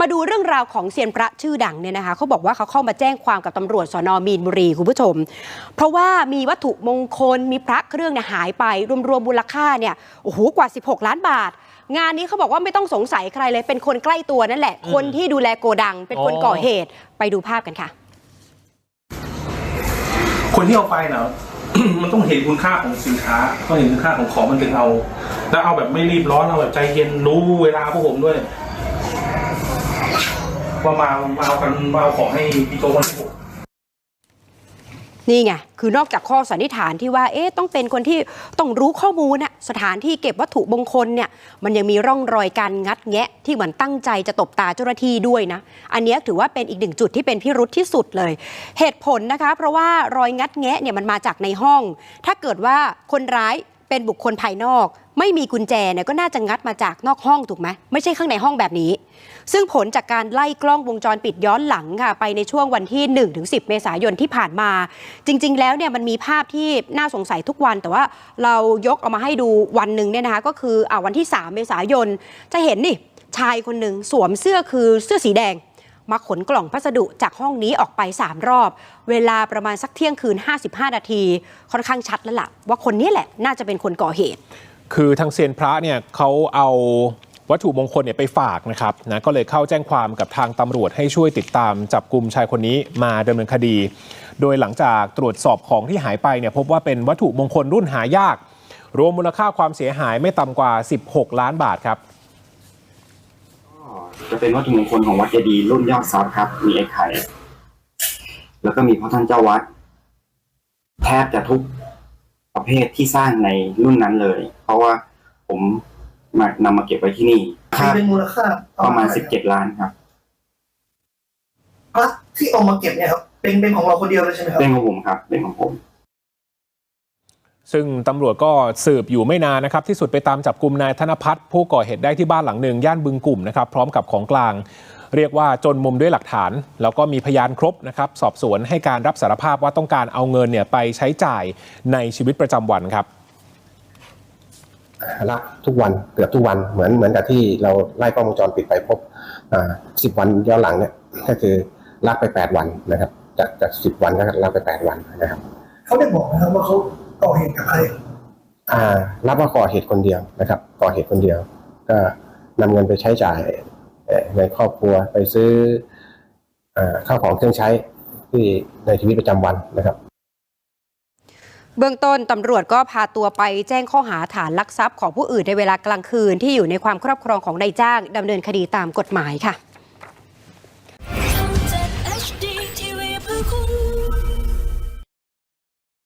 มาดูเรื่องราวของเซียนพระชื่อดังเนี่ยนะคะเขาบอกว่าเขาเข้ามาแจ้งความกับตำรวจสนมีนบุรีคุณผู้ชม เพราะว่ามีวัตถุมงคลมีพระเครื่องเนี่ยหายไป รวมๆมูลค่าเนี่ยโอ้โหกว่า 16 ล้านบาท งานนี้เขาบอกว่าไม่ต้องสงสัยใครเลยเป็นคนใกล้ตัวนั่นแหละ คนที่ดูแลโกดัง เป็นคนอ๋อก่อเหตุไปดูภาพกันค่ะ คนที่เอาไปเนาะมันต้องเห็นคุณค่าของสินค้าต้องเห็นคุณค่าของของมันถึงเอา แล้วเอาแบบไม่รีบร้อนเอาแบบใจเย็นรู้เวลาพวกผมด้วย ว่ามามาเอากันมาเอาของให้พี่โจวันที่หกนี่ไง คือนอกจากข้อสันนิษฐานที่ว่า เอ๊ะ ต้องเป็นคนที่ต้องรู้ข้อมูลน่ะสถานที่เก็บวัตถุมงคลเนี่ย มันยังมีร่องรอยการงัดแงะ ที่เหมือนตั้งใจจะตบตาเจ้าหน้าที่ด้วยนะ อันนี้ถือว่าเป็นอีกหนึ่งจุดที่เป็นพิรุษที่สุดเลย เหตุผลนะคะ เพราะว่ารอยงัดแงะเนี่ยมันมาจากในห้อง ถ้าเกิดว่าคนร้ายเป็นบุคคลภายนอก ไม่มีกุญแจเนี่ยก็น่าจะงัดมาจากนอกห้องถูกไหมไม่ใช่ข้างในห้องแบบนี้ ซึ่งผลจากการไล่กล้องวงจรปิดย้อนหลังค่ะ ไปในช่วงวันที่ 1-10 เมษายนที่ผ่านมา จริง ๆ แล้วเนี่ยมันมีภาพที่น่าสงสัยทุกวัน แต่ว่าเรายกเอามาให้ดูวันหนึ่งเนี่ยนะคะก็คืออาวันที่ 3 เมษายนจะเห็นนี่ชายคนหนึ่งสวมเสื้อคือเสื้อสีแดงมาขนกล่องพัสดุจากห้องนี้ออกไป 3 รอบ เวลาประมาณสักเที่ยงคืน 55 นาที ค่อนข้างชัดแล้วล่ะ ว่าคนนี้แหละน่าจะเป็นคนก่อเหตุ คือทางเซียนพระเนี่ยเขาเอาวัตถุมงคลเนี่ยไปฝากนะครับนะก็เลยเข้าแจ้งความกับทางตำรวจให้ช่วยติดตามจับกลุ่มชายคนนี้มาดำเนินคดี โดยหลังจากตรวจสอบของที่หายไปเนี่ยพบว่าเป็นวัตถุมงคลรุ่นหายาก รวมมูลค่าความเสียหายไม่ต่ำกว่า 16 ล้านบาทครับจะเป็นวัตถุมงคลของวัดเจดีรุ่นยอดทรัพย์ครับ มีไอ้ไข่ แล้วก็มีพระท่านเจ้าวัด แทบจะทุก ประเภทที่สร้างในรุ่นนั้นเลย เพราะว่าผมมานำมาเก็บไว้ที่นี่คาดเป็นมูลค่าประมาณเท่ไหสิบเจ็ดล้านครับพระที่เอามาเก็บเนี่ยครับเป็นเป็นของเราคนเดียวเลยใช่ไหมครับเป็นของผมครับเป็นของผม ซึ่งตำรวจก็สืบอยู่ไม่นานนะครับ ที่สุดไปตามจับกลุ่มนายธนพัฒน์ผู้ก่อเหตุได้ที่บ้านหลังหนึ่งย่านบึงกลุ่มนะครับ พร้อมกับของกลาง เรียกว่าจนมุมด้วยหลักฐาน แล้วก็มีพยานครบนะครับ สอบสวนให้การรับสารภาพว่าต้องการเอาเงินเนี่ยไปใช้จ่ายในชีวิตประจำวันครับลักทุกวันเกือบทุกวันเหมือนเหมือนกับที่เราไล่กล้องวงจรปิดไปพบสิบวันย้อนหลังเนี่ยก็คือลักไปแปดวันนะครับ จากจากสิบวันก็ลักไปแปดวันนะครับเขาได้บอกนะครับว่าเขาก่อเหตุกับใครอ่ารับว่าก่อเหตุคนเดียวนะครับ ก่อเหตุคนเดียว ก็นำเงินไปใช้จ่ายเอ่อ ในครอบครัวไปซื้ออข้าวของเครื่องใช้ที่ในชีวิตประจำวันนะครับเบื้องต้นตำรวจก็พาตัวไปแจ้งข้อหาฐานลักทรัพย์ของผู้อื่นในเวลากลางคืนที่อยู่ในความครอบครองของนายจ้างดำเนินคดีตามกฎหมายค่ะ